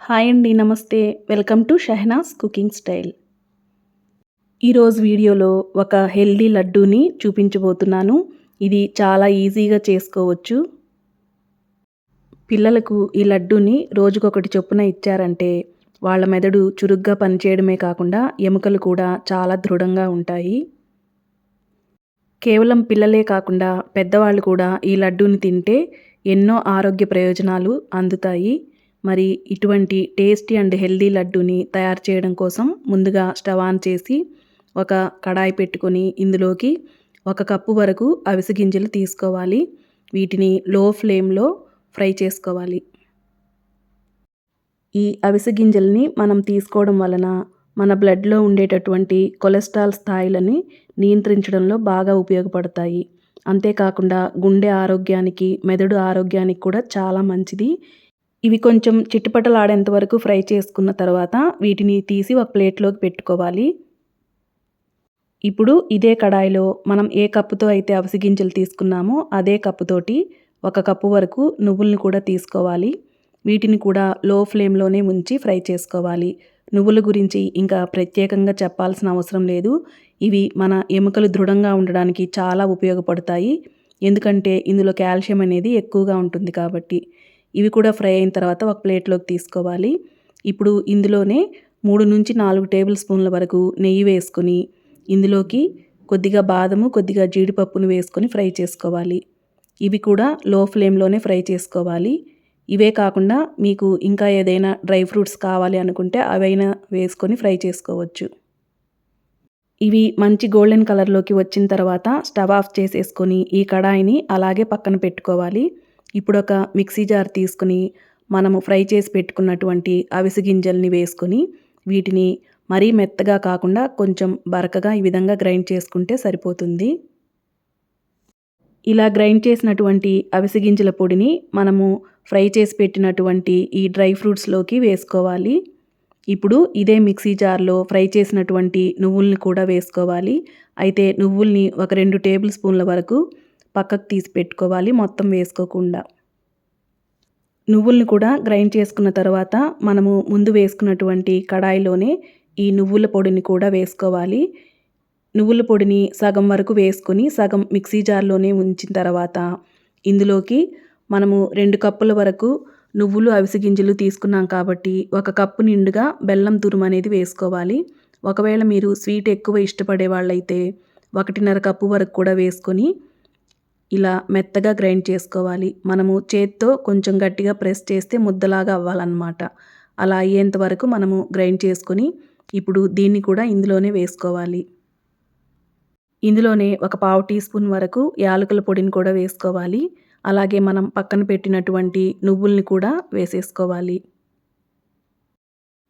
Hi అండి నమస్తే. Welcome to Shahnaz cooking style. ఈరోజు వీడియోలో ఒక హెల్దీ లడ్డూని చూపించబోతున్నాను. ఇది చాలా ఈజీగా చేసుకోవచ్చు. పిల్లలకు ఈ లడ్డూని రోజుకొకటి చొప్పున ఇచ్చారంటే వాళ్ళ మెదడు చురుగ్గా పనిచేయడమే కాకుండా ఎముకలు కూడా చాలా దృఢంగా ఉంటాయి. కేవలం పిల్లలే కాకుండా పెద్దవాళ్ళు కూడా ఈ లడ్డూని తింటే ఎన్నో ఆరోగ్య ప్రయోజనాలు అందుతాయి. మరి ఇటువంటి టేస్టీ అండ్ హెల్దీ లడ్డూని తయారు చేయడం కోసం ముందుగా స్టవ్ ఆన్ చేసి ఒక కడాయి పెట్టుకొని ఇందులోకి ఒక కప్పు వరకు అవిసె గింజలు తీసుకోవాలి. వీటిని లో ఫ్లేమ్లో ఫ్రై చేసుకోవాలి. ఈ అవిసె గింజల్ని మనం తీసుకోవడం వలన మన బ్లడ్లో ఉండేటటువంటి కొలెస్ట్రాల్ స్థాయిలని నియంత్రించడంలో బాగా ఉపయోగపడతాయి. అంతేకాకుండా గుండె ఆరోగ్యానికి మెదడు ఆరోగ్యానికి కూడా చాలా మంచిది. ఇవి కొంచెం చిట్టుపటలాడేంత వరకు ఫ్రై చేసుకున్న తర్వాత వీటిని తీసి ఒక ప్లేట్లోకి పెట్టుకోవాలి. ఇప్పుడు ఇదే కడాయిలో మనం ఏ కప్పుతో అయితే అవిసి గింజలు తీసుకున్నామో అదే కప్పుతోటి ఒక కప్పు వరకు నువ్వుల్ని కూడా తీసుకోవాలి. వీటిని కూడా లో ఫ్లేమ్లోనే ఉంచి ఫ్రై చేసుకోవాలి. నువ్వుల గురించి ఇంకా ప్రత్యేకంగా చెప్పాల్సిన అవసరం లేదు. ఇవి మన ఎముకలు దృఢంగా ఉండడానికి చాలా ఉపయోగపడతాయి. ఎందుకంటే ఇందులో కాల్షియం అనేది ఎక్కువగా ఉంటుంది కాబట్టి ఇవి కూడా ఫ్రై అయిన తర్వాత ఒక ప్లేట్లోకి తీసుకోవాలి. ఇప్పుడు ఇందులోనే మూడు నుంచి నాలుగు టేబుల్ స్పూన్ల వరకు నెయ్యి వేసుకొని ఇందులోకి కొద్దిగా బాదము కొద్దిగా జీడిపప్పును వేసుకొని ఫ్రై చేసుకోవాలి. ఇవి కూడా లో ఫ్లేమ్లోనే ఫ్రై చేసుకోవాలి. ఇవే కాకుండా మీకు ఇంకా ఏదైనా డ్రై ఫ్రూట్స్ కావాలి అనుకుంటే అవైనా వేసుకొని ఫ్రై చేసుకోవచ్చు. ఇవి మంచి గోల్డెన్ కలర్లోకి వచ్చిన తర్వాత స్టవ్ ఆఫ్ చేసేసుకొని ఈ కడాయిని అలాగే పక్కన పెట్టుకోవాలి. ఇప్పుడు ఒక మిక్సీ జార్ తీసుకుని మనము ఫ్రై చేసి పెట్టుకున్నటువంటి అవిసి గింజల్ని వేసుకొని వీటిని మరీ మెత్తగా కాకుండా కొంచెం బరకగా ఈ విధంగా గ్రైండ్ చేసుకుంటే సరిపోతుంది. ఇలా గ్రైండ్ చేసినటువంటి అవిసి గింజల పొడిని మనము ఫ్రై చేసి పెట్టినటువంటి ఈ డ్రై ఫ్రూట్స్లోకి వేసుకోవాలి. ఇప్పుడు ఇదే మిక్సీ జార్లో ఫ్రై చేసినటువంటి నువ్వుల్ని కూడా వేసుకోవాలి. అయితే నువ్వుల్ని ఒక రెండు టేబుల్ స్పూన్ల వరకు పక్కకు తీసి పెట్టుకోవాలి మొత్తం వేసుకోకుండా. నువ్వుల్ని కూడా గ్రైండ్ చేసుకున్న తర్వాత మనము ముందు వేసుకున్నటువంటి కడాయిలోనే ఈ నువ్వుల పొడిని కూడా వేసుకోవాలి. నువ్వుల పొడిని సగం వరకు వేసుకొని సగం మిక్సీ జార్లోనే ఉంచిన తర్వాత ఇందులోకి మనము రెండు కప్పుల వరకు నువ్వులు అవిసి గింజలు తీసుకున్నాం కాబట్టి ఒక కప్పు నిండుగా బెల్లం తురుము అనేది వేసుకోవాలి. ఒకవేళ మీరు స్వీట్ ఎక్కువ ఇష్టపడే వాళ్ళైతే ఒకటిన్నర కప్పు వరకు కూడా వేసుకొని ఇలా మెత్తగా గ్రైండ్ చేసుకోవాలి. మనము చేత్తో కొంచెం గట్టిగా ప్రెస్ చేస్తే ముద్దలాగా అవ్వాలన్నమాట. అలా అయ్యేంత వరకు మనము గ్రైండ్ చేసుకొని ఇప్పుడు దీన్ని కూడా ఇందులోనే వేసుకోవాలి. ఇందులోనే ఒక పావు టీ స్పూన్ వరకు యాలకుల పొడిని కూడా వేసుకోవాలి. అలాగే మనం పక్కన పెట్టినటువంటి నువ్వుల్ని కూడా వేసేసుకోవాలి.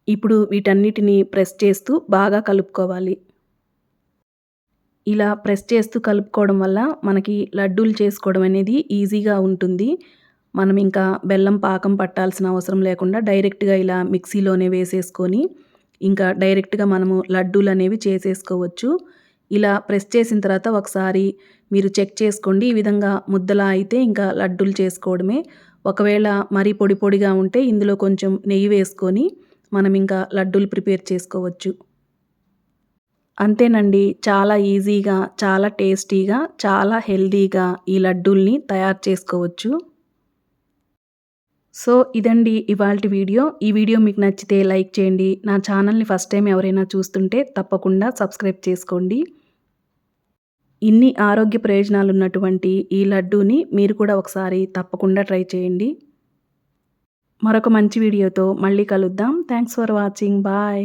ఇప్పుడు వీటన్నిటిని ప్రెస్ చేస్తూ బాగా కలుపుకోవాలి. ఇలా ప్రెస్ చేస్తూ కలుపుకోవడం వల్ల మనకి లడ్డూలు చేసుకోవడం అనేది ఈజీగా ఉంటుంది. మనం ఇంకా బెల్లం పాకం పట్టాల్సిన అవసరం లేకుండా డైరెక్ట్గా ఇలా మిక్సీలోనే వేసేసుకొని ఇంకా డైరెక్ట్గా మనము లడ్డూలు అనేవి చేసేసుకోవచ్చు. ఇలా ప్రెస్ చేసిన తర్వాత ఒకసారి మీరు చెక్ చేసుకోండి. ఈ విధంగా ముద్దలా అయితే ఇంకా లడ్డూలు చేసుకోవడమే. ఒకవేళ మరీ పొడి పొడిగా ఉంటే ఇందులో కొంచెం నెయ్యి వేసుకొని మనం ఇంకా లడ్డూలు ప్రిపేర్ చేసుకోవచ్చు. అంతేనండి చాలా ఈజీగా చాలా టేస్టీగా చాలా హెల్దీగా ఈ లడ్డూల్ని తయారు చేసుకోవచ్చు. సో ఇదండి ఇవాళ వీడియో. ఈ వీడియో మీకు నచ్చితే లైక్ చేయండి. నా ఛానల్ని ఫస్ట్ టైం ఎవరైనా చూస్తుంటే తప్పకుండా సబ్స్క్రైబ్ చేసుకోండి. ఇన్ని ఆరోగ్య ప్రయోజనాలు ఉన్నటువంటి ఈ లడ్డూని మీరు కూడా ఒకసారి తప్పకుండా ట్రై చేయండి. మరొక మంచి వీడియోతో మళ్ళీ కలుద్దాం. Thanks for watching. బాయ్.